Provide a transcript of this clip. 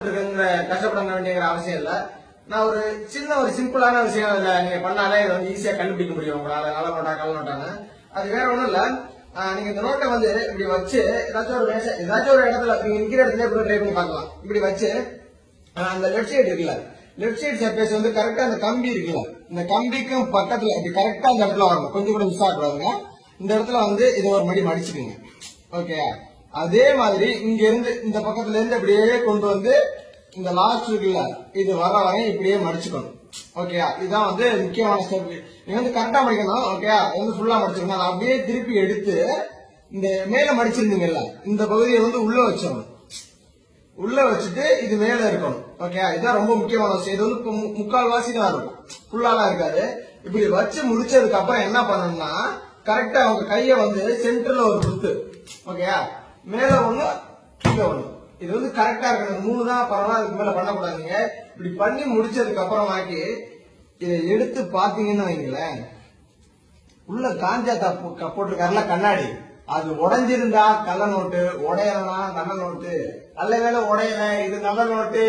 இருக்குங்கிற கஷ்டப்பட வேண்டியங்கிற அவசியம் இல்ல. நான் ஒரு சின்ன ஒரு சிம்பிளான விஷயம் அதுல நீங்க பண்ணாலே இதை வந்து ஈஸியா கண்டுபிடிக்க முடியும் உங்களால. நல்ல நோட்டா கல் நோட்டாங்க அது வேற ஒண்ணும் இல்ல. நீங்கள் நீங்க இந்த நோட்டை வந்து இப்படி வச்சு ஏதாச்சும் ஒரு மேச ஏதாச்சும் ஒரு இடத்துல நீங்க இருக்கிற இடத்துல இப்படி ட்ரை பண்ணி பார்க்கலாம். இப்படி வச்சு அந்த லெஃப்ட் சைடு இருக்குல்ல. லெஃப்ட் சைடு சர்ஃபேஸ் வந்து கரெக்டா அந்த கம்பி இருக்குல்ல. இந்த கம்பிக்கும் பக்கத்துல இப்படி கரெக்டா அந்த இடத்துல வரணும். கொஞ்சம் கூட மிஸ் ஆகக்கூடாதுங்க இந்த இடத்துல வந்து இதை ஒரு மடி மடிச்சுக்குங்க. ஓகே அதே மாதிரி இங்க இருந்து இந்த பக்கத்துல இருந்து அப்படியே கொண்டு வந்து இந்த லாஸ்ட் இருக்குல்ல இது வர வரையும் இப்படியே மடிச்சுக்கணும். ஓகேயா இதுதான் வந்து முக்கியமான ஸ்டெப் நீங்க வந்து கரெக்டா மடிக்கணும். ஓகே வந்து ஃபுல்லா மடிச்சிருக்கணும் அதை அப்படியே திருப்பி எடுத்து இந்த மேல மடிச்சிருந்தீங்கல்ல இந்த பகுதியை வந்து உள்ள வச்சிடணும். உள்ள வச்சுட்டு இது மேல இருக்கணும். ஓகே இதுதான் ரொம்ப முக்கியமான விஷயம். இது வந்து மு- முக்கால் வாசி தான் இருக்கும். ஃபுல்லாலாம் இருக்காது. இப்படி வச்சு முடிச்சதுக்கு அப்புறம் என்ன பண்ணணும்னா கரெக்டா அவங்க கையை வந்து சென்டர்ல ஒரு குத்து. ஓகேயா மேல ஒண்ணு கீழே ஒண்ணு. இது வந்து கரெக்டா இருக்கணும். மூணு தான் பரவாயில்ல அதுக்கு மேல பண்ணக்கூடாதுங்க. இப்படி பண்ணி முடிச்சதுக்கு அப்புறமாக்கி இதை எடுத்து பாத்தீங்கன்னு வைங்களேன். உள்ள காஞ்சா தப்பு போட்டிருக்காருல கண்ணாடி. அது உடஞ்சிருந்தா கள்ள நோட்டு உடையலனா நல்ல நோட்டு. நல்ல வேலை உடையல இது நல்ல நோட்டு!